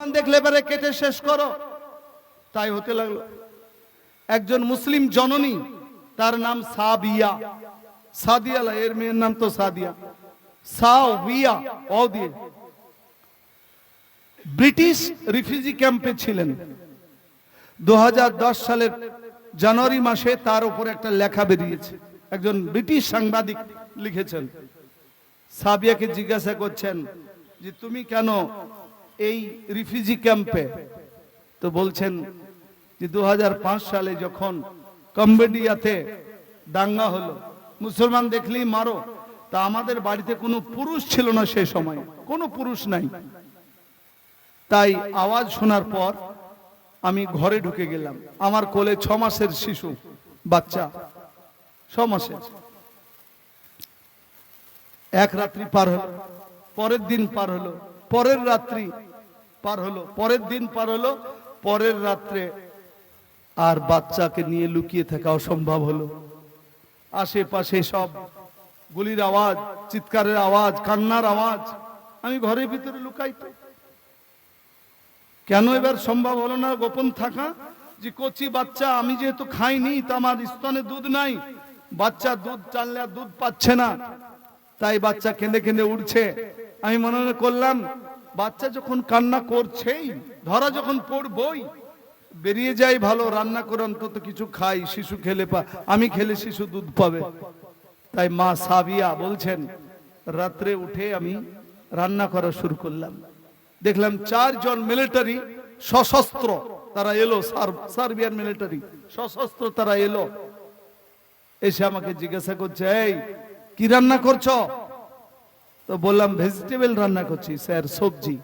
দেখলে এবারে কেটে শেষ করো। তাই হতে লাগল। একজন মুসলিম জননী, তার নাম সাবিয়া সাদিয়া এর মেয়ের নাম তো সাদিয়া। সাবিয়া দিয়ে। ব্রিটিশ রিফিউজি ক্যাম্পে ছিলেন। দু হাজার দশ সালের জানুয়ারি মাসে তার উপর একটা লেখা বেরিয়েছে। একজন ব্রিটিশ সাংবাদিক লিখেছেন। সাবিয়াকে জিজ্ঞাসা করছেন যে, তুমি কেন এই রিফিউজি ক্যাম্পে তো বলছেন যে দু হাজার পাঁচ সালে যখন কম্বোডিয়াতে দাঙ্গা হলো, মুসলমান দেখলেই মারো, তা আমাদের বাড়িতে কোনো পুরুষ ছিল না সে সময়, কোনো পুরুষ নাই। তাই আওয়াজ শোনার পর আমি ঘরে ঢুকে গেলাম। আমার কোলে ছ মাসের শিশু, বাচ্চা, ছ মাসের। এক রাত্রি পার হলো, পরের দিন পার হলো, পরের রাত্রি পার হলো, পরের দিন পার হলো, পরের রাত্রে আর বাচ্চাকে নিয়ে লুকিয়ে থাকা অসম্ভব হলো। আশেপাশে সব গুলির আওয়াজ, চিৎকারের আওয়াজ, কান্নার আওয়াজ, আমি ঘরের ভিতরে লুকাইতো কেন এবার সম্ভব হলো না গোপন থাকা? যে কচি বাচ্চা আমি যেহেতু খাইনি, তা আমার স্তনে দুধ নাই, বাচ্চা দুধ আর দুধ পাচ্ছে না। তাই বাচ্চা কেঁদে কেঁদে উঠছে। আমি মনে করলাম বাচ্চা যখন কান্না করছেই, ধরা যখন পড়বই, বেরিয়ে যাই ভালো, রান্না করে অন্তত কিছু খাই, শিশু খেলে পা, আমি খেলে শিশু দুধ পাবে। তাই মা সাবিয়া বলছেন, রাত্রে উঠে আমি রান্না করা শুরু করলাম। দেখলাম চারজন মিলিটারি সশস্ত্র তারা এলো, সার- সার্বিয়ান মিলিটারি সশস্ত্র তারা এলো। এসে আমাকে জিজ্ঞাসা করছে, এই, কি রান্না করছ? তো বললাম ভেজিটেবল রান্না করছি স্যার সবজি।